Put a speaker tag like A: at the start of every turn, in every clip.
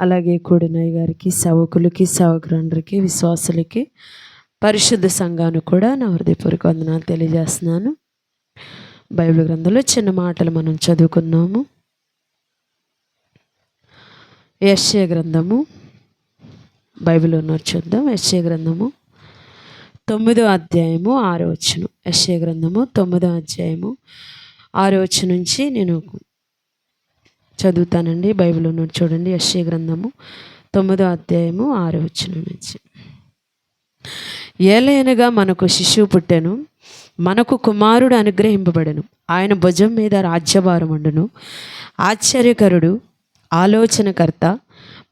A: అలాగే కూడినయ్య గారికి సవకులకి సేవకులందరికీ విశ్వాసులకి పరిశుద్ధ సంఘాన్ని కూడా నా హృదయపూర్వక వందనాలు తెలియజేస్తున్నాను. బైబిల్ గ్రంథంలో చిన్న మాటలు మనం చదువుకున్నాము. యశ్య గ్రంథము బైబిల్ ఉన్నారు చూద్దాం యశ్య గ్రంథము తొమ్మిదో అధ్యాయము ఆరో వచ్చును యశ్య గ్రంథము తొమ్మిదో అధ్యాయము ఆరో వచ్చి నుంచి నేను చదువుతానండి బైబిల్ ఉన్నది చూడండి యశ్య గ్రంథము తొమ్మిదో అధ్యాయము ఆరు వచ్చిన నుంచి. ఏలయనగా మనకు శిశువు పుట్టెను మనకు కుమారుడు అనుగ్రహింపబడెను. ఆయన భుజం మీద రాజ్యభారం ఉండును ఆశ్చర్యకరుడు ఆలోచనకర్త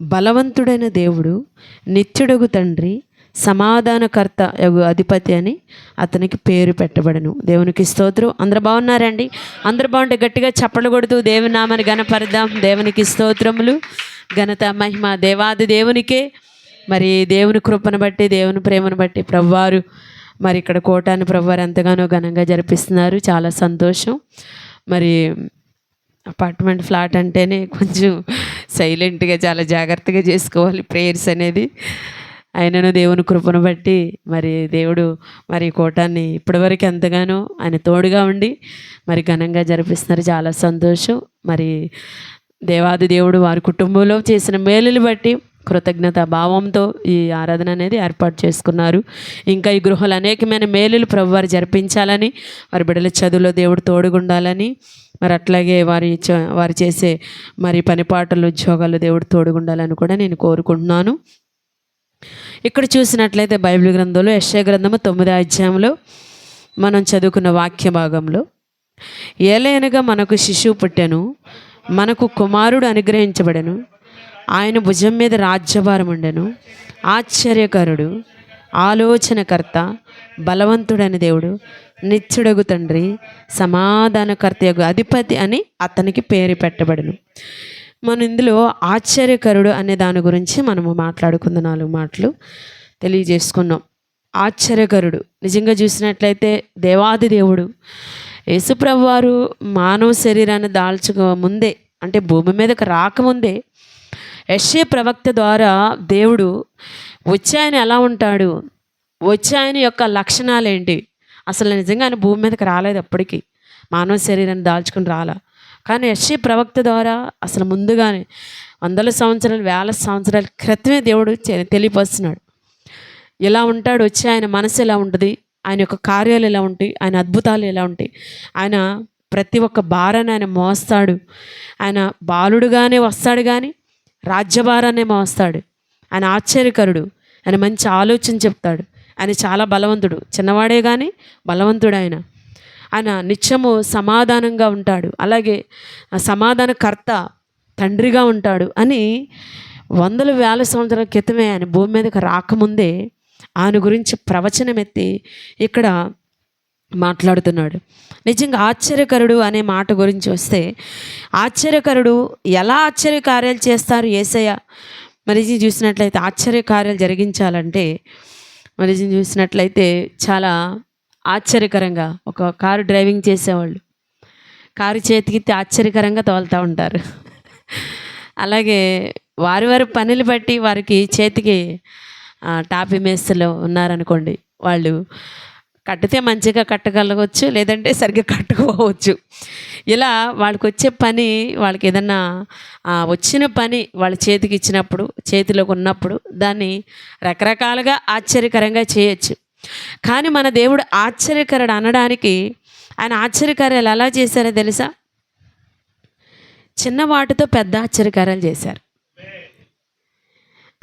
A: బలవంతుడైన దేవుడు నిత్యుడగు తండ్రి సమాధానకర్త యగు అధిపతి అని అతనికి పేరు పెట్టబడను. దేవునికి స్తోత్రం. అందరు బాగున్నారండి? అందరు బాగుంటే గట్టిగా చప్పలు కొడుతూ దేవుని నామని గణపరదాం దేవునికి స్తోత్రములు. ఘనత మహిమ దేవాది దేవునికే. మరి దేవుని కృపను బట్టి దేవుని ప్రేమను బట్టి ప్రభువారు మరి ఇక్కడ కోటాను ప్రభువారు ఎంతగానో ఘనంగా జరిపిస్తున్నారు. చాలా సంతోషం. మరి అపార్ట్మెంట్ ఫ్లాట్ అంటేనే కొంచెం సైలెంట్గా చాలా జాగ్రత్తగా చేసుకోవాలి. ప్రేయర్స్ అనేది. ఆయనను దేవుని కృపను బట్టి మరి దేవుడు మరి కోటాన్ని ఇప్పటివరకు ఎంతగానో ఆయన తోడుగా ఉండి మరి ఘనంగా జరిపిస్తున్నారు. చాలా సంతోషం. మరి దేవాది దేవుడు వారి కుటుంబంలో చేసిన మేలుని బట్టి కృతజ్ఞత భావంతో ఈ ఆరాధన అనేది ఏర్పాటు చేసుకున్నారు. ఇంకా ఈ గృహాలు అనేకమైన మేలులు ప్రభు వారు జరిపించాలని వారి బిడ్డల చదువులో దేవుడు తోడుగుండాలని మరి అట్లాగే వారి చ- వారు చేసే మరి పనిపాటలు ఉద్యోగాలు దేవుడు తోడుగుండాలని కూడా నేను కోరుకుంటున్నాను. ఇక్కడ చూసినట్లయితే బైబిల్ గ్రంథంలో యశ్య గ్రంథము తొమ్మిదో అధ్యాయంలో మనం చదువుకున్న వాక్య భాగంలో ఏలైనగా మనకు శిశువు పుట్టెను మనకు కుమారుడు అనుగ్రహించబడెను ఆయన భుజం మీద రాజ్యభారం ఉండెను ఆశ్చర్యకరుడు ఆలోచనకర్త బలవంతుడైన దేవుడు నిత్యుడగు తండ్రి సమాధానకర్త అధిపతి అని అతనికి పేరు పెట్టబడను. మనం ఇందులో ఆశ్చర్యకరుడు అనే దాని గురించి మనము మాట్లాడుకున్న నాలుగు మాటలు తెలియజేసుకున్నాం. ఆశ్చర్యకరుడు. నిజంగా చూసినట్లయితే దేవాది దేవుడు. యేసుప్రభు వారు మానవ శరీరాన్ని దాల్చుకో ముందే అంటే భూమి మీదకి రాకముందే యశ్య ప్రవక్త ద్వారా దేవుడు వచ్చాయన ఆయన ఎలా ఉంటాడు? వచ్చాయన ఆయన యొక్క లక్షణాలు ఏంటి అసలు నిజంగా ఆయన భూమి మీదకి రాలేదు అప్పటికి మానవ శరీరాన్ని దాల్చుకుని రాలా? కానీ యశ్య ప్రవక్త ద్వారా అసలు ముందుగానే వందల సంవత్సరాలు వేల సంవత్సరాల క్రితమే దేవుడు తెలియపరుస్తున్నాడు. ఎలా ఉంటాడు? వచ్చి ఆయన మనసు ఎలా ఉంటుంది? ఆయన యొక్క కార్యాలు ఎలా ఉంటాయి? ఆయన అద్భుతాలు ఎలా ఉంటాయి? ఆయన ప్రతి ఒక్క భారాన్ని ఆయన మోస్తాడు. ఆయన బాలుడుగానే వస్తాడు కానీ రాజ్యభారాన్ని మోస్తాడు. ఆయన ఆశ్చర్యకరుడు. ఆయన మంచి ఆలోచన చెప్తాడు. ఆయన చాలా బలవంతుడు. చిన్నవాడే కానీ బలవంతుడు ఆయన. ఆయన నిత్యము సమాధానంగా ఉంటాడు. అలాగే సమాధానకర్త తండ్రిగా ఉంటాడు అని వందల వేల సంవత్సరాల క్రితమే ఆయన భూమి మీదకి రాకముందే ఆయన గురించి ప్రవచనం ఎత్తి ఇక్కడ మాట్లాడుతున్నాడు. నిజంగా ఆశ్చర్యకరుడు అనే మాట గురించి వస్తే ఆశ్చర్యకరుడు ఎలా ఆశ్చర్యకార్యాలు చేస్తారు ఏసయ్య? మరి చూసినట్లయితే ఆశ్చర్యకార్యాలు జరిగించాలంటే మరి చూసినట్లయితే చాలా ఆశ్చర్యకరంగా ఒక కారు డ్రైవింగ్ చేసేవాళ్ళు. కారు చేతికి ఆశ్చర్యకరంగా తోలుతూ ఉంటారు. అలాగే వారి వారి పనులు బట్టి వారికి చేతికి ఆ, టాపీ మేస్తులు ఉన్నారనుకోండి వాళ్ళు కట్టితే మంచిగా కట్టగలగవచ్చు లేదంటే సరిగ్గా కట్టుకోవచ్చు. ఇలా వాళ్ళకి వచ్చే పని వాళ్ళకి ఏదన్నా వచ్చిన పని వాళ్ళ చేతికి ఇచ్చినప్పుడు చేతిలోకి ఉన్నప్పుడు దాన్ని రకరకాలుగా ఆశ్చర్యకరంగా చేయొచ్చు. కానీ మన దేవుడు ఆశ్చర్యకరుడు అనడానికి ఆయన ఆశ్చర్యకార్యాలు ఎలా చేశారో తెలుసా? చిన్న వాటితో పెద్ద ఆశ్చర్యకార్యాలు చేశారు.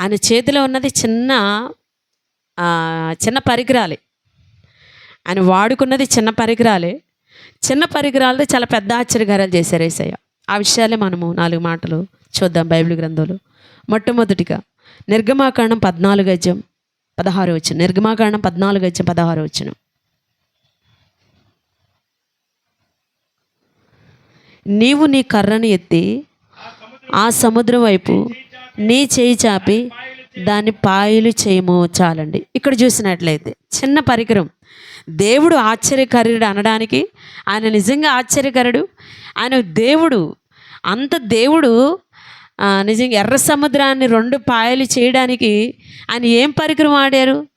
A: ఆయన చేతిలో ఉన్నది చిన్న చిన్న పరికరాలే. ఆయన వాడుకున్నది చిన్న పరికరాలే. చిన్న పరికరాలతో చాలా పెద్ద ఆశ్చర్యకార్యాలు చేశారు ఏసయ్య. ఆ విషయాలే మనము నాలుగు మాటలు చూద్దాం బైబిల్ గ్రంథంలో. మొట్టమొదటిగా నిర్గమాకాండం పద్నాలుగు అధ్యాయం పదహారు వచ్చిన నిర్గమాకాండం పద్నాలుగు వచ్చిన పదహారు వచ్చిన నీవు నీ కర్రను ఎత్తి ఆ సముద్రం వైపు నీ చేయి చాపి దాన్ని పాయలు చేయము చాలండి. ఇక్కడ చూసినట్లయితే చిన్న పరికరం. దేవుడు ఆశ్చర్యకరుడు అనడానికి ఆయన నిజంగా ఆశ్చర్యకరుడు. ఆయన దేవుడు అంత దేవుడు నిజంగా ఎర్ర సముద్రాన్ని రెండు పాయలు చేయడానికి ఆయన ఏం పరికరం వాడారు?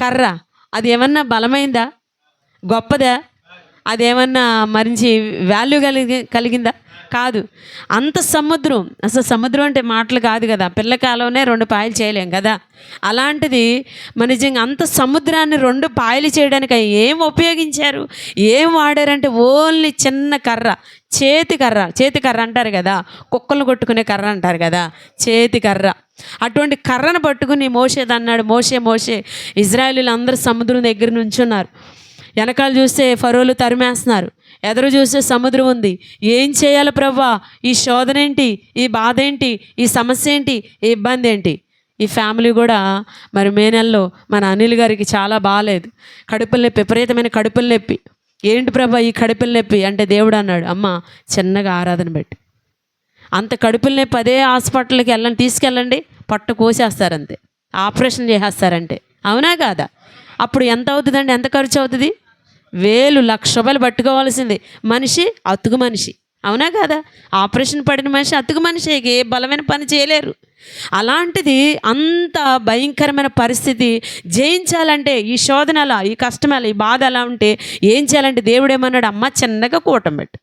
A: కర్ర. అది ఏమన్నా బలమైందా? గొప్పదా? అదేమన్నా మరించి వాల్యూ కలిగి కలిగిందా? కాదు. అంత సముద్రం. అసలు సముద్రం అంటే మాటలు కాదు కదా. పిల్లకాలంలోనే రెండు పాయలు చేయలేం కదా. అలాంటిది మన నిజంగా అంత సముద్రాన్ని రెండు పాయలు చేయడానికి ఏం ఉపయోగించారు? ఏం వాడారంటే ఓన్లీ చిన్న కర్ర. చేతి కర్ర. చేతి కర్ర అంటారు కదా. కుక్కలు కొట్టుకునే కర్ర అంటారు కదా. చేతి కర్ర. అటువంటి కర్రను పట్టుకుని మోసేది అన్నాడు మోసే మోసే ఇజ్రాయేలీలు అందరూ సముద్రం దగ్గర నుంచున్నారు. వెనకాల చూస్తే ఫరోలు తరిమేస్తున్నారు. ఎదురు చూసే సముద్రం ఉంది. ఏం చేయాలి ప్రవ్వా ఈ శోధన ఏంటి ఈ బాధ ఏంటి ఈ సమస్య ఏంటి ఈ ఇబ్బంది ఏంటి ఈ ఫ్యామిలీ కూడా మరి మే నెలలో మన అనిల్ గారికి చాలా బాగాలేదు. కడుపులు నొప్పి విపరీతమైన కడుపులు నొప్పి. ఏంటి ప్రభా ఈ కడుపులు నొప్పి? అంటే దేవుడు అన్నాడు అమ్మ చిన్నగా ఆరాధన పెట్టి. అంత కడుపులు నొప్పి అదే హాస్పిటల్కి వెళ్ళండి తీసుకెళ్ళండి. పట్టు కోసేస్తారంతే. ఆపరేషన్ చేసేస్తారంటే. అవునా కాదా? అప్పుడు ఎంత అవుతుందండి? ఎంత ఖర్చు అవుతుంది? వేలు లక్ష రూపాయలు పట్టుకోవాల్సింది. మనిషి అతుకు మనిషి. అవునా కదా? ఆపరేషన్ పడిన మనిషి అతుకు మనిషి ఏ బలమైన పని చేయలేరు. అలాంటిది అంత భయంకరమైన పరిస్థితి జయించాలంటే ఈ శోధన అలా ఈ కష్టం అలా ఈ బాధ అలా ఉంటే ఏం చేయాలంటే దేవుడు ఏమన్నాడు అమ్మ చిన్నగా కూటం పెట్టు.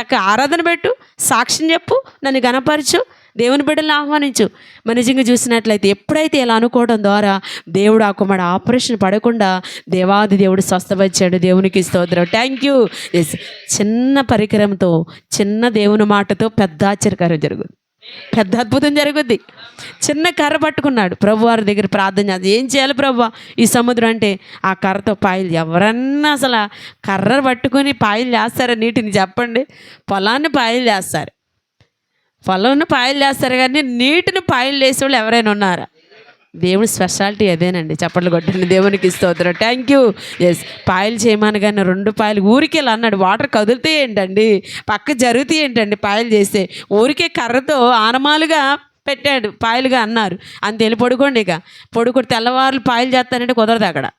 A: చక్కగా ఆరాధన పెట్టు సాక్ష్యం చెప్పు నన్ను గనపరచు దేవుని బిడ్డలను ఆహ్వానించు. మన నిజంగా చూసినట్లయితే ఎప్పుడైతే ఇలా అనుకోవడం ద్వారా దేవుడు ఆ కుమారుడు ఆపరేషన్ పడకుండా దేవాది దేవుడు స్వస్థపరిచాడు. దేవునికి స్తోత్రం. థ్యాంక్ యూ ఎస్ చిన్న పరికరంతో చిన్న దేవుని మాటతో పెద్ద ఆశ్చర్యకారం జరుగుతుంది పెద్ద అద్భుతం జరుగుద్ది. చిన్న కర్ర పట్టుకున్నాడు. ప్రభు వారి దగ్గర ప్రార్థన చేస్తాడు ఏం చేయాలి ప్రభు? ఈ సముద్రం అంటే ఆ కర్రతో పాయలు ఎవరన్నా అసలు కర్ర పట్టుకొని పాయలు చేస్తారా? నీటిని చెప్పండి. పొలాన్ని పాయలు చేస్తారు. పొలంను పాయలు చేస్తారు కానీ నీటిని పాయలు చేసే వాళ్ళు ఎవరైనా ఉన్నారా? దేవుని స్పెషాలిటీ అదేనండి. చప్పట్లు కొట్టండి. దేవునికి స్తోత్రం. థ్యాంక్ యూ ఎస్ పాయలు చేయమనగానే రెండు పాయలు ఊరికి ఇలా అన్నాడు. వాటర్ కదిలితే ఏంటండి? పక్క జరిగితే ఏంటండి పాయలు చేస్తే? ఊరికే కర్రతో ఆనమాలుగా పెట్టాడు. పాయలుగా అన్నారు. అంత వెళ్ళి పడుకోండి ఇక. పడుకుంటే తెల్లవారులు పాయలు చేస్తానంటే కుదరదు అక్కడ.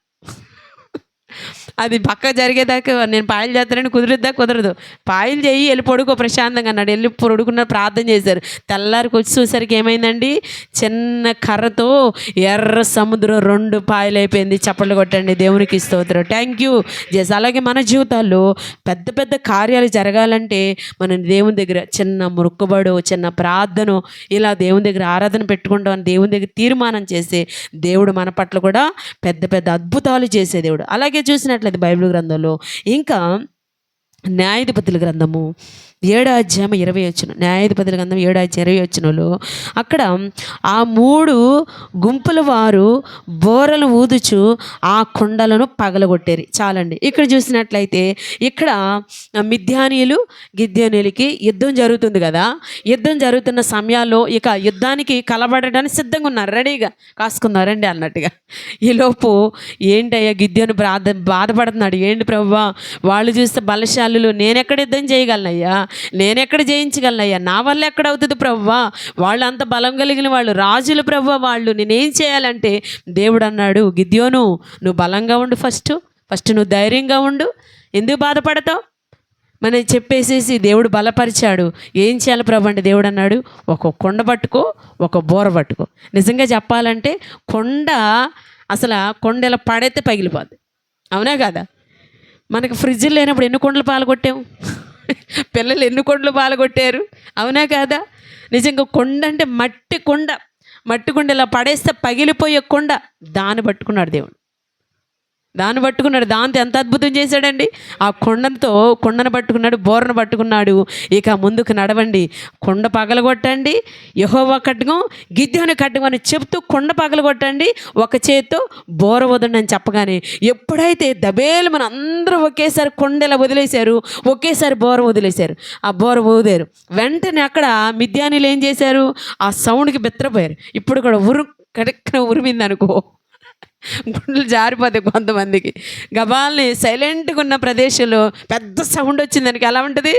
A: అది పక్క జరిగేదాకా నేను పాయలు చేస్తానని కుదిరిద్దా? కుదరదు. పాయలు చేయి వెళ్ళి పడుకో ప్రశాంతంగా అన్నాడు. వెళ్ళి పడుకున్న ప్రార్థన చేశారు. తెల్లారికి వచ్చి చూసరికి ఏమైందండి? చిన్న కర్రతో ఎర్ర సముద్రం రెండు పాయలు అయిపోయింది చప్పట్లు కొట్టండి. దేవునికి స్తోత్రం. థ్యాంక్ యూ జస్ అలాగే మన జీవితాల్లో పెద్ద పెద్ద కార్యాలు జరగాలంటే మనం దేవుని దగ్గర చిన్న మురుక్కుబడు చిన్న ప్రార్థన ఇలా దేవుని దగ్గర ఆరాధన పెట్టుకుంటామని దేవుని దగ్గర తీర్మానం చేసి దేవుడు మన పట్ల కూడా పెద్ద పెద్ద అద్భుతాలు చేసే దేవుడు. అలాగే చూసినట్టు చూసినట్లయితే బైబిల్ గ్రంథంలో ఇంకా న్యాయాధిపతుల గ్రంథము ఏడో అధ్యాయం ఇరవై వచ్చిన న్యాయాధిపతుల గంధం ఏడో అధ్యాయం ఇరవై వచ్చినలో అక్కడ ఆ మూడు గుంపుల వారు బోరలు ఊదుచు ఆ కొండలను పగలగొట్టేరి. చాలండి. ఇక్కడ చూసినట్లయితే ఇక్కడ మిథ్యానీయులు గిద్యానీయులకి యుద్ధం జరుగుతుంది కదా. యుద్ధం జరుగుతున్న సమయాల్లో ఇక యుద్ధానికి కలబడడానికి సిద్ధంగా ఉన్నారు. రెడీగా కాసుకున్నారండి అన్నట్టుగా. ఈలోపు ఏంటయ్యా గిద్యోని బాధ బాధపడుతున్నాడు. ఏంటి ప్రభు? వాళ్ళు చూస్తే బలశాలులు నేనెక్కడ యుద్ధం చేయగలనయ్యా? నేనెక్కడ జయించగలనయ్యా? నా వల్ల ఎక్కడ అవుతుంది ప్రవ్వా? వాళ్ళు అంత బలం కలిగిన వాళ్ళు రాజులు ప్రవ్వ వాళ్ళు. నేనేం చేయాలంటే దేవుడు అన్నాడు గిద్యోను నువ్వు బలంగా ఉండు ఫస్ట్. ఫస్ట్ నువ్వు ధైర్యంగా ఉండు. ఎందుకు బాధపడతావు? మన చెప్పేసేసి దేవుడు బలపరిచాడు. ఏం చేయాలి ప్రభు అంటే దేవుడు అన్నాడు ఒక కొండ పట్టుకో ఒక బోర పట్టుకో. నిజంగా చెప్పాలంటే కొండ అసలు కొండ ఇలా పడైతే పగిలిపోద్ది. అవునా కదా? మనకి ఫ్రిడ్జ్ లేనప్పుడు ఎన్ని కొండలు పాల్గొట్టాము పిల్లలు ఎన్ని కొండలు పాలగొట్టారు? అవునా కాదా? నిజంగా కొండ అంటే మట్టి కొండ. మట్టి కొండ ఇలా పడేస్తే పగిలిపోయే కొండ. దాన్ని పట్టుకున్నాడు దేవుడు. దాన్ని పట్టుకున్నాడు. దాంతో ఎంత అద్భుతం చేశాడండి? ఆ కొండంతో కొండను పట్టుకున్నాడు బోరను పట్టుకున్నాడు. ఇక ముందుకు నడవండి. కొండ పగలగొట్టండి యహోవా కట్టుకం గిద్దెని కట్టుకం అని చెప్తూ కొండ పగలగొట్టండి ఒక చేత్తో బోర వదండి అని చెప్పగానే ఎప్పుడైతే దబేలు మన అందరూ ఒకేసారి కొండలా వదిలేశారు ఒకేసారి బోర వదిలేశారు ఆ బోర వదిలేరు వెంటనే అక్కడ మిద్యానీలు ఏం చేశారు? ఆ సౌండ్కి బెత్తరపోయారు. ఇప్పుడు కూడా ఉరు కడక్కన ఉరిమింది అనుకో గుండెలు జారిపోతాయి కొంతమందికి. గబాల్ని సైలెంట్గా ఉన్న ప్రదేశంలో పెద్ద సౌండ్ వచ్చింది దానికి ఎలా ఉంటుంది?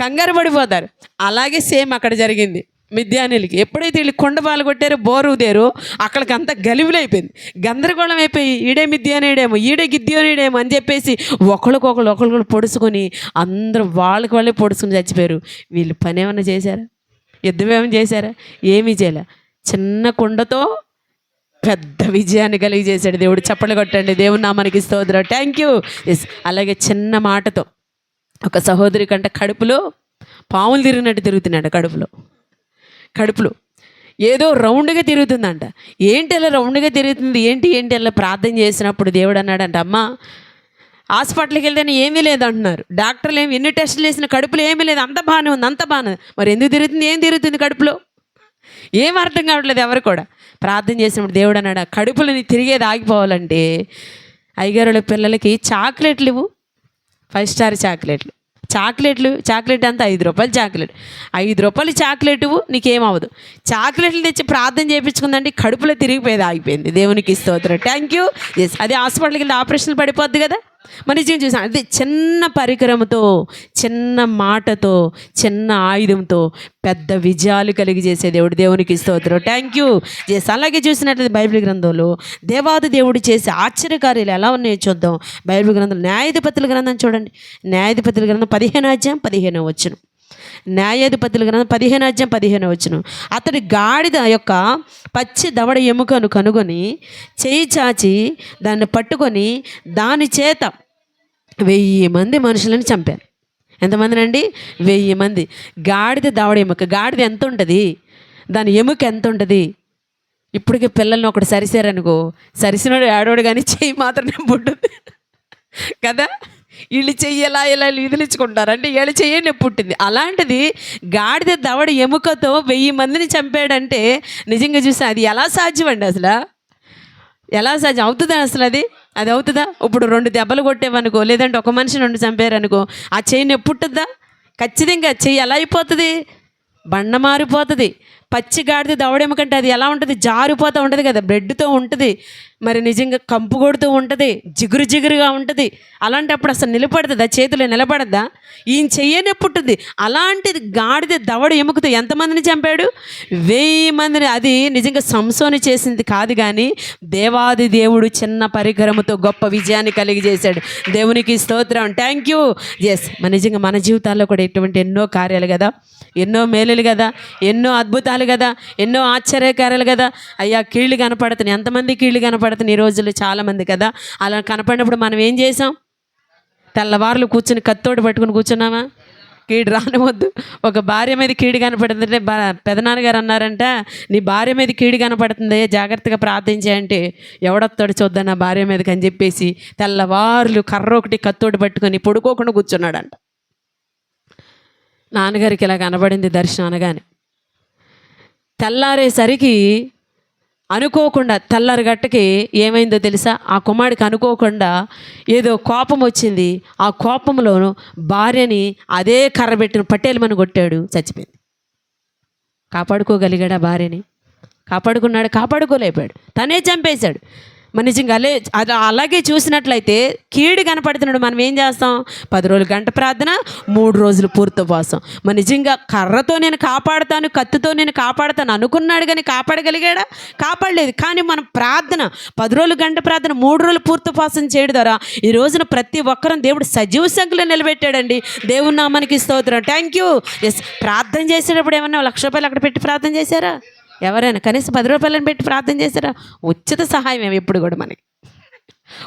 A: కంగారు పడిపోతారు. అలాగే సేమ్ అక్కడ జరిగింది. మిద్యానీలకి ఎప్పుడైతే వీళ్ళు కొండపాలు కొట్టారో బోరు ఊదారో అక్కడికి అంతా అయిపోయింది. గందరగోళం అయిపోయి ఈడే మిద్యానీడేమో ఈడే గిద్యోనీడేమో అని చెప్పేసి ఒకరికొకరు ఒకరికొకరు పొడుచుకొని అందరూ వాళ్ళకి వాళ్ళే పొడుచుకుని చచ్చిపోయారు. వీళ్ళు పని ఏమైనా చేశారా? యుద్ధం ఏమైనా చేశారా? ఏమీ చేయలే. చిన్న కుండతో పెద్ద విజయాన్ని కలిగి చేశాడు దేవుడు. చప్పట్లు కొట్టండి. దేవుడు నా మనకి స్తోత్రం. థ్యాంక్ యూ ఎస్ అలాగే చిన్న మాటతో ఒక సహోదరి కంటే కడుపులో పాములు తిరిగినట్టు తిరుగుతున్నాడు కడుపులో. కడుపులో. ఏదో రౌండ్గా తిరుగుతుందంట. ఏంటి అలా రౌండ్గా తిరుగుతుంది? ఏంటి ఏంటి అలా ప్రార్థన చేసినప్పుడు దేవుడు అన్నాడంట అమ్మా హాస్పిటల్కి వెళ్తేనే ఏమీ లేదు అంటున్నారు. డాక్టర్లు ఏమి ఎన్ని టెస్టులు వేసిన కడుపులో ఏమీ లేదు. అంత బాగానే ఉంది అంత బాగానే మరి ఎందుకు తిరుగుతుంది? ఏం తిరుగుతుంది కడుపులో? ఏం అర్థం కావట్లేదు ఎవరు కూడా. ప్రార్థన చేసినప్పుడు దేవుడు అన్నాడు కడుపులని తిరిగేది ఆగిపోవాలంటే అయ్యగారుల పిల్లలకి చాక్లెట్లు ఇవ్వు. ఫైవ్ స్టార్ చాక్లెట్లు. చాక్లెట్లు చాక్లెట్ అంతా ఐదు రూపాయలు చాక్లెట్. ఐదు రూపాయలు చాక్లెట్ ఇవ్వు నీకేమవ్వదు చాక్లెట్లు తెచ్చి ప్రార్థన చేయించుకుందంటే కడుపులో తిరిగిపోయేది ఆగిపోయింది. దేవునికి స్తోత్రం. థ్యాంక్ యూ ఎస్ అదే హాస్పిటల్కి వెళ్ళి ఆపరేషన్ పడిపోద్ది కదా. మన నిజంగా చూసాం అదే చిన్న పరికరంతో చిన్న మాటతో చిన్న ఆయుధంతో పెద్ద విజయాలు కలిగి చేసే దేవుడు. దేవునికి స్తోత్రం. థ్యాంక్ యూ చేసి అలాగే చూసినట్లయితే బైబిల్ గ్రంథంలో దేవాది దేవుడు చేసే ఆశ్చర్యకార్యాలు ఎలా ఉన్నాయో చూద్దాం. బైబిల్ గ్రంథం న్యాయాధిపతుల గ్రంథం చూడండి. న్యాయాధిపతుల గ్రంథం పదిహేను అధ్యాయం పదిహేను వచ్చును న్యాయాధిపతుల గ్రంథం పదిహేను అధ్యాయం పదిహేను వచ్చిన అతడి గాడిద యొక్క పచ్చి దవడ ఎముకను కనుగొని చేయి చాచి దాన్ని పట్టుకొని దాని చేత వెయ్యి మంది మనుషులను చంపారు. ఎంతమందినండి వెయ్యి మంది. గాడిద దవడ ఎముక. గాడిద ఎంత ఉంటుంది? దాని ఎముక ఎంత ఉంటుంది? ఇప్పటికే పిల్లల్ని ఒకటి సరిసారనుకో సరిసినోడు ఆడోడు కానీ చేయి మాత్రమే పుట్టింది. కదా? వీళ్ళు చెయ్యి ఎలా ఇలా విదిలించుకుంటారు అంటే వీళ్ళు చెయ్యి పుట్టింది. అలాంటిది గాడిద దవడ ఎముకతో వెయ్యి మందిని చంపాడంటే నిజంగా చూసా అది ఎలా సాధ్యం అండి అసలు? ఎలా సాధ్యం? అవుతుందా అసలు అది? అది అవుతుందా? ఇప్పుడు రెండు దెబ్బలు కొట్టేవనుకో లేదంటే ఒక మనిషి రెండు చంపారనుకో ఆ చెయ్యి నొప్పుంటుందా ఖచ్చితంగా చెయ్యి ఎలా అయిపోతుంది? బండ మారిపోతుంది. పచ్చి గాడిద దవడేమకంటే అది ఎలా ఉంటుంది? జారిపోతూ ఉంటుంది కదా బ్రెడ్తో ఉంటుంది. మరి నిజంగా కంపు కొడుతూ ఉంటుంది జిగురు జిగురుగా ఉంటుంది. అలాంటప్పుడు అసలు నిలబడుతుందా? చేతిలో నిలబడద్దా? ఈయన చెయ్యనే పుట్టింది. అలాంటిది గాడిద దవడ ఎముకతో ఎంతమందిని చంపాడు? వెయ్యి మందిని. అది నిజంగా సంసోని చేసింది కాదు కానీ దేవాది దేవుడు చిన్న పరికరముతో గొప్ప విజయాన్ని కలిగి చేశాడు. దేవునికి స్తోత్రం. థ్యాంక్ యూ ఎస్ మన నిజంగా మన జీవితాల్లో కూడా ఇటువంటి ఎన్నో కార్యాలు కదా. ఎన్నో మేలులు కదా ఎన్నో అద్భుతాలు కదా ఎన్నో ఆశ్చర్యకారాలు కదా అయ్యా కీళ్ళు కనపడుతున్నాయి. ఎంతమంది కీళ్ళు కనపడుతున్నాయి ఈ రోజుల్లో? చాలామంది కదా. అలా కనపడినప్పుడు మనం ఏం చేసాం? తెల్లవారులు కూర్చుని కత్తోటి పట్టుకుని కూర్చున్నామా? కీడు రానివద్దు. ఒక భార్య మీద కీడు కనపడుతుందంటే బా పెదనాన్నగారు అన్నారంట నీ భార్య మీద కీడు కనపడుతుంది జాగ్రత్తగా ప్రార్థించాయంటే ఎవడొత్తాడు చూద్దాం నా భార్య మీదకి అని చెప్పేసి తెల్లవారులు కర్ర ఒకటి కత్తోటి పట్టుకొని పడుకోకుండా కూర్చున్నాడంట. నాన్నగారికి ఇలా కనబడింది దర్శనం అనగానే. తెల్లారేసరికి అనుకోకుండా తెల్లారి గట్టకి ఏమైందో తెలుసా? ఆ కుమారుడికి అనుకోకుండా ఏదో కోపం వచ్చింది. ఆ కోపంలోను భార్యని అదే కర్రబెట్టిన పట్టేలమని కొట్టాడు చచ్చిపోయింది. కాపాడుకోగలిగాడా భార్యని? కాపాడుకున్నాడు? కాపాడుకోలేపాడు తనే చంపేశాడు. మన నిజంగా అలే అది అలాగే చూసినట్లయితే కీడు కనపడుతున్నాడు. మనం ఏం చేస్తాం? పది రోజులు గంట ప్రార్థన మూడు రోజులు పూర్తి ఉపవాసం మన నిజంగా కర్రతో నేను కాపాడుతాను కత్తితో నేను కాపాడుతాను అనుకున్నాడు కానీ కాపాడగలిగాడా? కాపాడలేదు. కానీ మనం ప్రార్థన పది రోజులు గంట ప్రార్థన మూడు రోజులు పూర్తి ఉపవాసం చేయడం ద్వారా ఈ రోజున ప్రతి ఒక్కరం దేవుడు సజీవ సంఖ్యలో నిలబెట్టాడండి. దేవుడు నామానికి స్తోత్రం. థ్యాంక్ యూ ఎస్ ప్రార్థన చేసేటప్పుడు ఏమన్నా లక్ష రూపాయలు అక్కడ పెట్టి ప్రార్థన చేశారా? ఎవరైనా కనీసం పది రూపాయలను పెట్టి ప్రార్థన చేశారా? ఉచిత సహాయం ఎప్పుడు కూడా మనకి.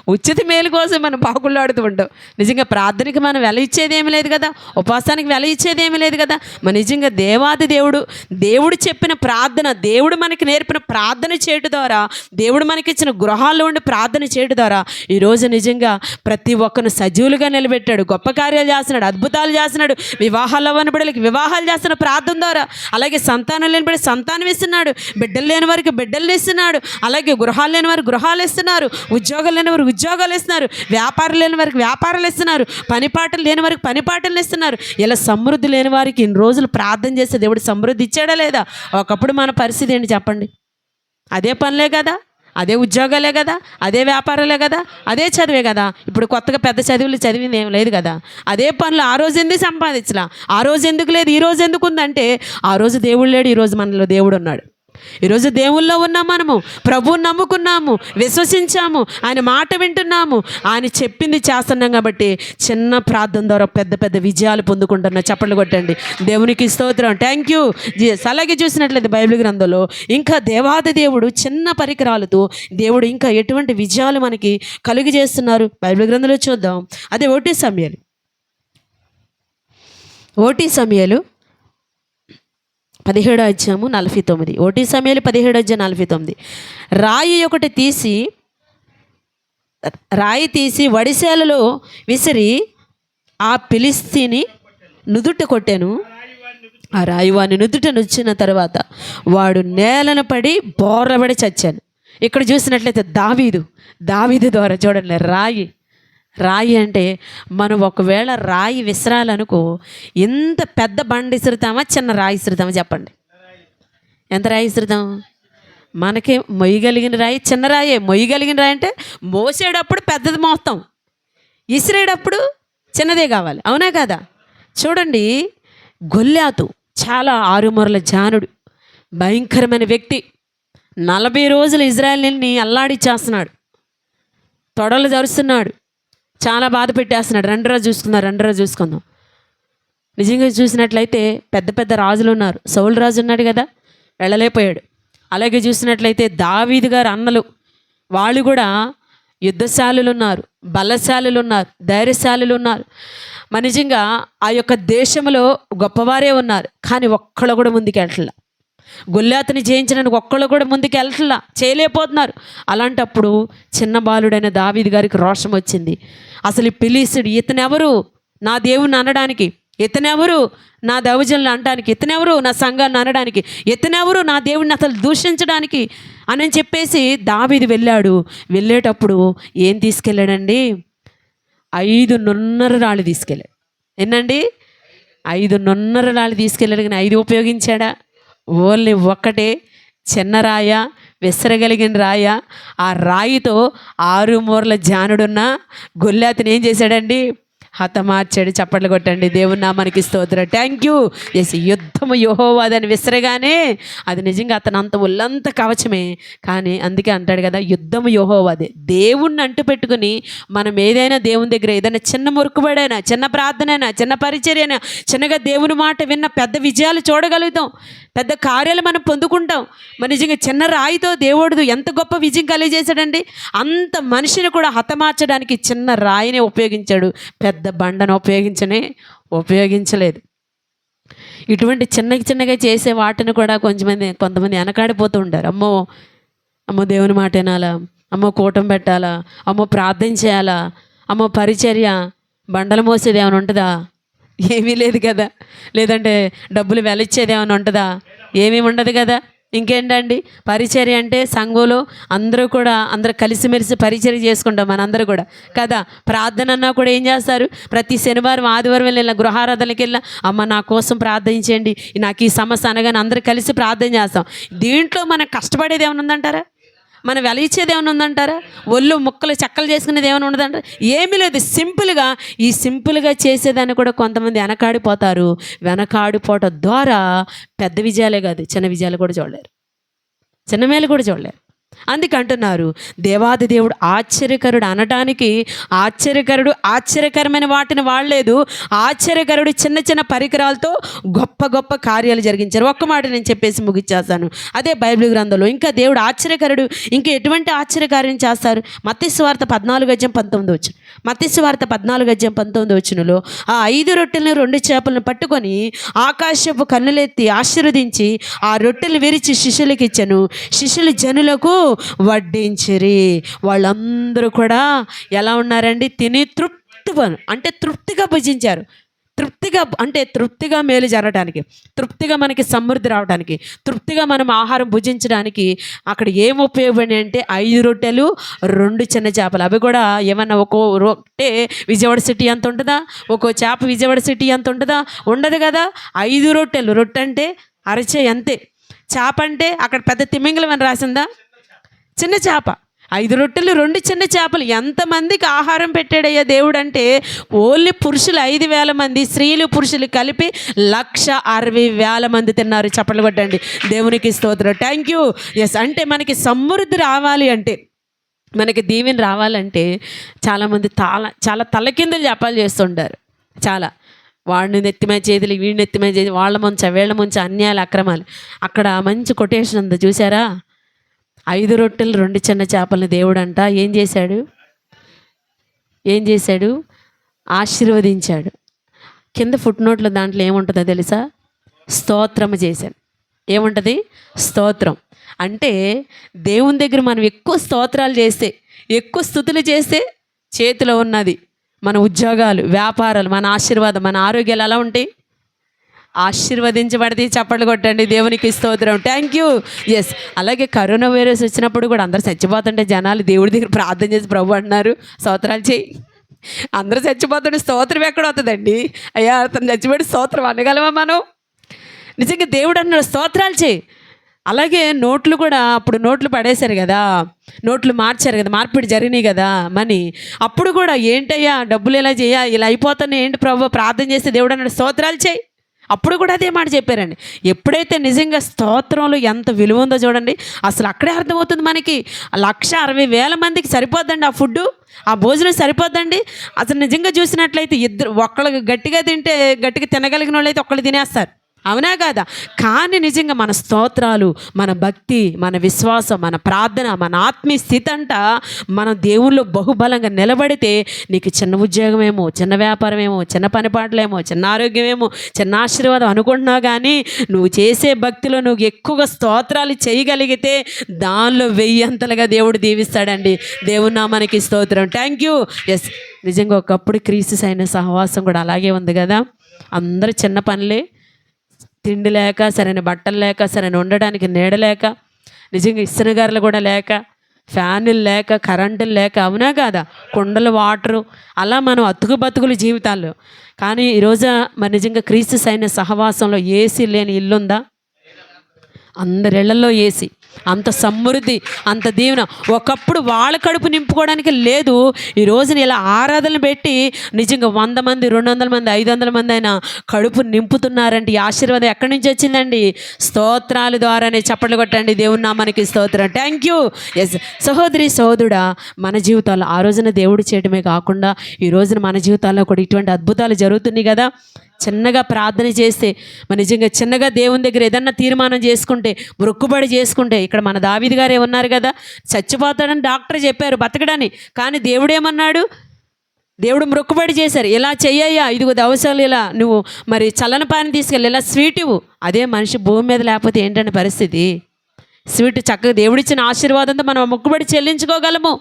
A: ఉచిత మేలు కోసం మనం పాకుళ్ళాడుతూ ఉంటాం. నిజంగా ప్రార్థనకి మనం వెల ఇచ్చేది ఏమీ లేదు కదా. ఉపవాసానికి వెల ఇచ్చేది లేదు కదా. మన నిజంగా దేవాది దేవుడు దేవుడు చెప్పిన ప్రార్థన దేవుడు మనకి నేర్పిన ప్రార్థన చేయటం ద్వారా దేవుడు మనకిచ్చిన గృహాల్లో ఉండి ప్రార్థన చేయటం ద్వారా ఈరోజు నిజంగా ప్రతి ఒక్కరిని సజీవులుగా నిలబెట్టాడు. గొప్ప కార్యాలు చేస్తున్నాడు అద్భుతాలు చేస్తున్నాడు. వివాహాలు అవ్వని బిడ్డలకి వివాహాలు చేస్తున్న ప్రార్థన ద్వారా అలాగే సంతానం లేని బిడ్డ సంతానం ఇస్తున్నాడు. బిడ్డలు లేని వారికి బిడ్డలు ఇస్తున్నాడు. అలాగే గృహాలు లేని వారికి గృహాలు ఇస్తున్నారు. ఉద్యోగాలు లేని వారు ఉద్యోగాలు ఇస్తున్నారు వ్యాపారం లేని వారికి వ్యాపారాలు ఇస్తున్నారు పనిపాటలు లేని వారికి పనిపాటలు ఇస్తున్నారు ఇలా సమృద్ధి లేని వారికి ఇన్ని రోజులు ప్రార్థన చేస్తే దేవుడు సమృద్ధి ఇచ్చాడా లేదా? ఒకప్పుడు మన పరిస్థితి ఏంటి చెప్పండి? అదే పనులే కదా అదే ఉద్యోగాలే కదా అదే వ్యాపారాలే కదా అదే చదివే కదా. ఇప్పుడు కొత్తగా పెద్ద చదువులు చదివింది ఏం లేదు కదా. అదే పనులు ఆ రోజు ఎందుకు సంపాదించలా? ఆ రోజు ఎందుకు లేదు? ఈ రోజు ఎందుకు ఉందంటే ఆ రోజు దేవుడు లేడు ఈరోజు మనలో దేవుడు ఉన్నాడు. ఈరోజు దేవుల్లో ఉన్నాం మనము? ప్రభువు నమ్ముకున్నాము విశ్వసించాము ఆయన మాట వింటున్నాము. ఆయన చెప్పింది చేస్తున్నాం కాబట్టి చిన్న ప్రార్థన ద్వారా పెద్ద పెద్ద విజయాలు పొందుకుంటున్నా. చప్పట్లు కొట్టండి. దేవునికి స్తోత్రం. థ్యాంక్ యూ అలాగే చూసినట్లయితే బైబిల్ గ్రంథంలో ఇంకా దేవాది దేవుడు చిన్న పరికరాలతో దేవుడు ఇంకా ఎటువంటి విజయాలు మనకి కలుగు చేస్తున్నారు? బైబిల్ గ్రంథంలో చూద్దాం. అదే ఓటీ సమయాలు. ఓటీ సమయాలు. పదిహేడో అధ్యాయము నలభై తొమ్మిది. ఒకటి సమయాలు పదిహేడు అధ్యాయం నలభై తొమ్మిది. రాయి ఒకటి తీసి రాయి తీసి వడిసేలలో విసిరి ఆ పిలిస్తీని నుదుట కొట్టాను. ఆ రాయి వాని నుదుట నొచ్చిన తర్వాత వాడు నేలను పడి బోర్రబడి చచ్చాను. ఇక్కడ చూసినట్లయితే దావీదు దావీదు ద్వారా చూడండి రాయి రాయి అంటే మనం ఒకవేళ రాయి విసరాలనుకో ఎంత పెద్ద బండి ఇసురుతామా చిన్న రాయి ఇసురుతామా చెప్పండి. ఎంత రాయి ఇసురుతాం మనకి మొయ్యగలిగిన రాయి చిన్న రాయే. మొయ్యగలిగిన రాయి అంటే మోసేటప్పుడు పెద్దది మోస్తాం. ఇసిరేటప్పుడు చిన్నదే కావాలి. అవునా కదా? చూడండి గొల్లాతు చాలా ఆరుమొరల జానుడు భయంకరమైన వ్యక్తి. నలభై రోజులు ఇజ్రాయల్ని అల్లాడి చేస్తున్నాడు. తొడలు జరుస్తున్నాడు. చాలా బాధ పెట్టేస్తున్నాడు. రెండు రోజు చూసుకుందాం రెండు రోజు చూసుకుందాం. నిజంగా చూసినట్లయితే పెద్ద పెద్ద రాజులు ఉన్నారు. సౌలు రాజు ఉన్నాడు కదా వెళ్ళలేకపోయాడు. అలాగే చూసినట్లయితే దావీదు గారు అన్నలు వాళ్ళు కూడా యుద్ధశాలులు ఉన్నారు బలశాలులు ఉన్నారు ధైర్యశాలులు ఉన్నారు. మన నిజంగా ఆ యొక్క దేశంలో గొప్పవారే ఉన్నారు కానీ ఒక్కళ్ళు కూడా ముందుకు గొల్లాతని జయించడానికి ఒక్కళ్ళు కూడా ముందుకు వెళ్ళట్లా చేయలేకపోతున్నారు. అలాంటప్పుడు చిన్న బాలుడైన దావీదు గారికి రోషం వచ్చింది. అసలు ఈ పిలీసుడు ఇతనెవరు? నా దేవుని అనడానికి. ఇతనెవరు? నా దౌజన్లు అనడానికి. ఇతనెవరు? నా సంఘాన్ని అనడానికి. ఇతనెవరు? నా దేవుడిని అసలు దూషించడానికి? అని చెప్పేసి దావీది వెళ్ళాడు. వెళ్ళేటప్పుడు ఏం తీసుకెళ్ళాడండి? ఐదు నున్నర రాళ్ళు తీసుకెళ్ళాడు. ఏంటండి ఐదు నున్నర రాళ్ళు తీసుకెళ్ళాడు కానీ ఐదు ఉపయోగించాడా? ఓన్లీ ఒక్కటే చిన్న రాయ విసరగలిగిన రాయ. ఆ రాయితో ఆరు మూరల జానుడున్న గొల్లాతను ఏం చేశాడండి? హతమార్చాడు చప్పట్లు కొట్టండి. దేవుని నామానికి స్తోత్రం. థ్యాంక్ యూ ఎస్ యుద్ధము యోహోవాదని విసరగానే అది నిజంగా అతను అంత ఒళ్ళంత కవచమే. కానీ అందుకే అంటాడు కదా యుద్ధము యోహోవాదే. దేవుణ్ణి అంటు పెట్టుకుని మనం ఏదైనా దేవుని దగ్గర ఏదైనా చిన్న మురుకుబడైనా చిన్న ప్రార్థనైనా చిన్న పరిచర్యైనా చిన్నగా దేవుని మాట విన్న పెద్ద విజయాలు చూడగలుగుతాం. పెద్ద కార్యాలు మనం పొందుకుంటాం. మన నిజంగా చిన్న రాయితో దేవుడు ఎంత గొప్ప విజయం కలిగజేశాడండి? అంత మనిషిని కూడా హతమార్చడానికి చిన్న రాయిని ఉపయోగించాడు. పెద్ద పెద్ద బండను ఉపయోగించనే ఉపయోగించలేదు. ఇటువంటి చిన్న చిన్నగా చేసే వాటిని కూడా కొంచెమంది కొంతమంది వెనకాడిపోతూ ఉంటారు. అమ్మో అమ్మో దేవుని మాట వినాలా? అమ్మో కూటం పెట్టాలా? అమ్మో ప్రార్థన చేయాలా? అమ్మో పరిచర్య? బండలు మోసేది ఏమైనా ఉంటుందా? ఏమీ లేదు కదా. లేదంటే డబ్బులు వెలిచ్చేది ఏమైనా ఉంటుందా? ఏమీ ఉండదు కదా. ఇంకేంటండి? పరిచర్య అంటే సంఘంలో అందరూ కూడా అందరూ కలిసిమెలిసి పరిచర్య చేసుకుంటాం మనందరూ కూడా. కదా? ప్రార్థన అన్నా కూడా ఏం చేస్తారు? ప్రతి శనివారం ఆదివారం వెళ్ళిన గృహారాధనకి వెళ్ళిన అమ్మ నా కోసం ప్రార్థించండి. నాకు ఈ సమస్య అనగానే అందరూ కలిసి ప్రార్థన చేస్తాం. దీంట్లో మనం కష్టపడేది ఏమైనా ఉందంటారా? మనం వెలిచేది ఏమైనా ఉందంటారా? ఒళ్ళు ముక్కలు చెక్కలు చేసుకునేది ఏమైనా ఉండదంటారా? ఏమీ లేదు. సింపుల్గా ఈ సింపుల్గా చేసేదాన్ని కూడా కొంతమంది వెనకాడిపోతారు. వెనకాడిపోవటం ద్వారా పెద్ద విజయాలే కాదు చిన్న విజయాలు కూడా చూడలేరు. చిన్న మేలు కూడా చూడలేరు. అందుకంటున్నారు. దేవాది దేవుడు ఆశ్చర్యకరుడు అనటానికి ఆశ్చర్యకరుడు ఆశ్చర్యకరమైన వాటిని వాడలేదు. ఆశ్చర్యకరుడు చిన్న చిన్న పరికరాలతో గొప్ప గొప్ప కార్యాలు జరిగించారు. ఒక్క మాట నేను చెప్పేసి ముగిచ్చేస్తాను. అదే బైబిల్ గ్రంథంలో ఇంకా దేవుడు ఆశ్చర్యకరుడు ఇంకా ఎటువంటి ఆశ్చర్యకార్యం చేస్తారు? మత్స్యవార్త పద్నాలుగు అధ్యాయం పంతొమ్మిది వచ్చిన మత్స్యవార్త పద్నాలుగు అధ్యాయం పంతొమ్మిది వచ్చినలో ఆ ఐదు రొట్టెలను రెండు చేపలను పట్టుకొని ఆకాశపు కన్నులెత్తి ఆశీర్వదించి ఆ రొట్టెలు విరిచి శిష్యులకు ఇచ్చాను శిష్యులు జనులకు వడ్డించిరి. వాళ్ళందరూ కూడా ఎలా ఉన్నారండి? తిని తృప్తి అంటే తృప్తిగా భుజించారు. తృప్తిగా అంటే తృప్తిగా మేలు జరగడానికి తృప్తిగా మనకి సమృద్ధి రావడానికి తృప్తిగా మనం ఆహారం భుజించడానికి అక్కడ ఏం ఉపయోగపడి అంటే ఐదు రొట్టెలు రెండు చిన్న చేపలు. అవి కూడా ఏమన్నా ఒక్కో రొట్టె విజయవాడ సిటీ అంత ఉంటుందా? ఒక్కో చేప విజయవాడ సిటీ అంత ఉంటుందా? ఉండదు కదా? ఐదు రొట్టెలు. రొట్టె అంటే అరచే అంతే. చేప అంటే అక్కడ పెద్ద తిమింగలం అని రాసిందా? చిన్న చేప. ఐదు రొట్టెలు రెండు చిన్న చేపలు. ఎంతమందికి ఆహారం పెట్టాడయ్యా దేవుడు అంటే ఓన్లీ పురుషులు ఐదు వేల మంది స్త్రీలు పురుషులు కలిపి లక్ష అరవై వేల మంది తిన్నారు. చప్పట్లు కొట్టండి. దేవునికి స్తోత్రం. థ్యాంక్ యూ ఎస్ అంటే మనకి సమృద్ధి రావాలి అంటే మనకి దీవెన రావాలంటే చాలామంది తాళ చాలా తలకిందులు జపాలు చేస్తుంటారు. చాలా. వాడిని నెత్తిమే చేతులు వీడిని నెత్తిమే చేతులు వాళ్ళ ముంచ వీళ్ళ ముంచ అన్యాయాలు అక్రమాలు. అక్కడ మంచి కొటేషన్ ఉంది. చూసారా ఐదు రొట్టెలు రెండు చిన్న చేపలని దేవుడు అంట ఏం చేశాడు? ఏం చేశాడు? ఆశీర్వదించాడు. కింద ఫుట్ నోట్ల దాంట్లో ఏముంటుందో తెలుసా? స్తోత్రము చేశాను ఏముంటుంది? స్తోత్రం. అంటే దేవుని దగ్గర మనం ఎక్కువ స్తోత్రాలు చేస్తే ఎక్కువ స్థుతులు చేస్తే చేతిలో ఉన్నది మన ఉద్యోగాలు వ్యాపారాలు మన ఆశీర్వాదం మన ఆరోగ్యాలు ఎలా ఉంటాయి? ఆశీర్వదించబడితే చప్పట్లు కొట్టండి. దేవునికి స్తోత్రం. థ్యాంక్ యూ ఎస్ అలాగే కరోనా వైరస్ వచ్చినప్పుడు కూడా అందరూ చచ్చిపోతుంటే జనాలు దేవుడి దగ్గర ప్రార్థన చేసి ప్రభు అంటున్నారు. స్తోత్రాలు చేయి అందరూ చచ్చిపోతుంటే స్తోత్రం ఎక్కడ అవుతుందండి అయ్యా అతను చచ్చిపోయి స్తోత్రం అనగలమా మనం? నిజంగా దేవుడు అన్నాడు స్తోత్రాలు చేయి అలాగే నోట్లు కూడా అప్పుడు నోట్లు పడేశారు కదా. నోట్లు మార్చారు కదా. మార్పిడి జరిగినాయి కదా మనీ. అప్పుడు కూడా ఏంటయ్యా డబ్బులు ఎలా చేయ ఇలా అయిపోతున్నాయి ఏంటి ప్రభు? ప్రార్థన చేస్తే దేవుడు అన్నాడు స్తోత్రాలు చేయి అప్పుడు కూడా అదే మాట చెప్పారండి. ఎప్పుడైతే నిజంగా స్తోత్రంలో ఎంత విలువ ఉందో చూడండి అసలు అక్కడే అర్థమవుతుంది మనకి. లక్ష అరవై వేల మందికి సరిపోద్దండి ఆ ఫుడ్ ఆ భోజనం సరిపోద్దండి? అసలు నిజంగా చూసినట్లయితే ఇద్దరు ఒక్కళ్ళు గట్టిగా తింటే గట్టిగా తినగలిగిన వాళ్ళు అయితే ఒక్కళ్ళు తినేస్తారు. అవునా కాదా? కానీ నిజంగా మన స్తోత్రాలు మన భక్తి మన విశ్వాసం మన ప్రార్థన మన ఆత్మీయ స్థితి అంట మనం దేవుళ్ళు బహుబలంగా నిలబడితే నీకు చిన్న ఉద్యోగమేమో చిన్న వ్యాపారమేమో చిన్న పనిపాట్లేమో చిన్న ఆరోగ్యమేమో చిన్న ఆశీర్వాదం అనుకుంటున్నావు కానీ నువ్వు చేసే భక్తిలో నువ్వు ఎక్కువగా స్తోత్రాలు చేయగలిగితే దానిలో వెయ్యంతలుగా దేవుడు దీవిస్తాడండి. దేవున్నా మనకి స్తోత్రం. థ్యాంక్ యూ ఎస్ నిజంగా ఒకప్పుడు క్రీస్తు అయిన సహవాసం కూడా అలాగే ఉంది కదా? అందరు చిన్న పనులే. తిండి లేక సరైన బట్టలు లేక సరైన ఉండడానికి నీడ లేక నిజంగా ఇసునగారులు కూడా లేక ఫ్యానులు లేక కరెంటులు లేక అవునా కాదా? కుండలు వాటరు అలా మనం అతుకు బతుకులు జీవితాల్లో కానీ ఈరోజు మరి నిజంగా క్రీస్తు సైన్య సహవాసంలో ఏసీ లేని ఇల్లుందా? అందరిళ్ళలో ఏసీ. అంత సమృద్ధి అంత దీవెన. ఒకప్పుడు వాళ్ళ కడుపు నింపుకోవడానికి లేదు. ఈ రోజున ఇలా ఆరాధనలు పెట్టి నిజంగా వంద మంది రెండు వందల మంది ఐదు వందల మంది అయినా కడుపు నింపుతున్నారంటే ఈ ఆశీర్వాదం ఎక్కడి నుంచి వచ్చిందండి? స్తోత్రాల ద్వారానే చప్పట్లు కొట్టండి. దేవుని నామానికి స్తోత్రం. థ్యాంక్ యూ ఎస్ సహోదరి సహోదరుడా మన జీవితాల్లో ఆ రోజున దేవుడు చేయడమే కాకుండా ఈ రోజున మన జీవితాల్లో కూడా ఇటువంటి అద్భుతాలు జరుగుతున్నాయి కదా. చిన్నగా ప్రార్థన చేస్తే మన నిజంగా చిన్నగా దేవుని దగ్గర ఏదన్నా తీర్మానం చేసుకుంటే మొక్కుబడి చేసుకుంటే ఇక్కడ మన దావిది గారే ఉన్నారు కదా? చచ్చిపోతాడని డాక్టర్ చెప్పారు బతకడని కానీ దేవుడేమన్నాడు దేవుడు మొక్కుబడి చేశారు. ఇలా చెయ్యయ్యా ఇదిగో దవసాలు ఇలా నువ్వు మరి చల్లని పాని తీసుకెళ్ళి ఇలా స్వీట్ ఇవ్వు. అదే మనిషి భూమి మీద లేకపోతే ఏంటంటే పరిస్థితి? స్వీట్ చక్కగా దేవుడిచ్చిన ఆశీర్వాదంతో మనం మొక్కుబడి చెల్లించుకోగలము.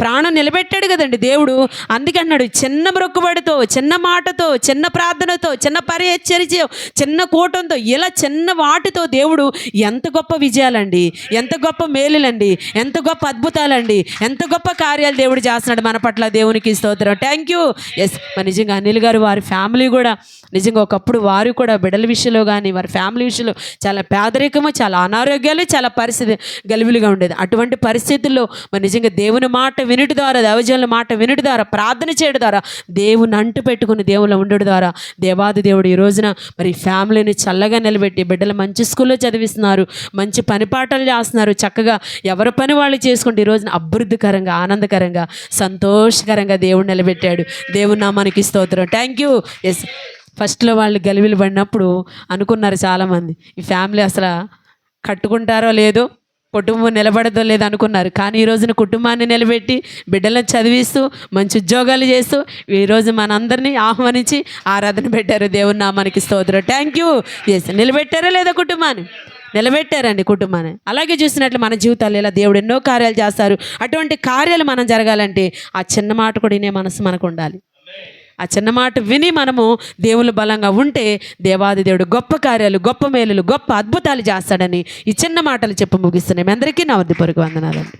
A: ప్రాణం నిలబెట్టాడు కదండి దేవుడు. అందుకే అన్నాడు చిన్న మొక్కుబడితో చిన్న మాటతో చిన్న ప్రార్థనతో చిన్న పరిహెచ్చరిచ చిన్న కూటంతో ఇలా చిన్న వాటితో దేవుడు ఎంత గొప్ప విజయాలండి ఎంత గొప్ప మేలులండి ఎంత గొప్ప అద్భుతాలండి ఎంత గొప్ప కార్యాలు దేవుడు చేస్తున్నాడు మన పట్ల దేవునికి స్తోత్రం. థ్యాంక్ యూ ఎస్ మరి నిజంగా అనిల్ గారు వారి ఫ్యామిలీ కూడా నిజంగా ఒకప్పుడు వారు కూడా బిడ్డల విషయంలో కానీ వారి ఫ్యామిలీ విషయంలో చాలా పేదరికము చాలా అనారోగ్యాలు చాలా పరిస్థితి గలివిలుగా ఉండేది. అటువంటి పరిస్థితుల్లో మరి నిజంగా దేవుని మాట వినుటి ద్వారా దైవజనుల మాట వినుటి ద్వారా ప్రార్థన చేయడం ద్వారా దేవుని అంటు పెట్టుకుని దేవుళ్ళు ఉండడం ద్వారా దేవాది దేవుడు ఈ రోజున మరి ఫ్యామిలీని చల్లగా నిలబెట్టి బిడ్డలు మంచి స్కూల్లో చదివిస్తున్నారు మంచి పని పాటలు చేస్తున్నారు చక్కగా ఎవరి పని వాళ్ళు చేసుకుంటే ఈ రోజున అభివృద్ధికరంగా ఆనందకరంగా సంతోషకరంగా దేవుడు నిలబెట్టాడు. దేవుని నామానికి స్తోత్రం. థ్యాంక్ యూ ఎస్ ఫస్ట్లో వాళ్ళు గలివిలు పడినప్పుడు అనుకున్నారు చాలామంది. ఈ ఫ్యామిలీ అసలు కట్టుకుంటారో లేదో కుటుంబం నిలబడదో లేదనుకున్నారు. కానీ ఈ రోజున కుటుంబాన్ని నిలబెట్టి బిడ్డలను చదివిస్తూ మంచి ఉద్యోగాలు చేస్తూ ఈరోజు మనందరినీ ఆహ్వానించి ఆరాధన పెట్టారు. దేవుని నామానికి స్తోత్రం. థ్యాంక్ యూ ఎస్ నిలబెట్టారా లేదా కుటుంబాన్ని? నిలబెట్టారండి కుటుంబాన్ని. అలాగే చూసినట్లు మన జీవితాలు ఇలా దేవుడు ఎన్నో కార్యాలు చేస్తారు. అటువంటి కార్యాలు మనం జరగాలంటే ఆ చిన్న మాట కూడా వినే మనసు మనకు ఉండాలి. ఆ చిన్న మాట విని మనము దేవుళ్ళు బలంగా ఉంటే దేవాది దేవుడు గొప్ప కార్యాలు గొప్ప మేలులు గొప్ప అద్భుతాలు చేస్తాడని ఈ చిన్న మాటలు చెప్పి ముగిస్తున్నాయి అందరికీ నా వద్ద పొరుగు వందనాలండి.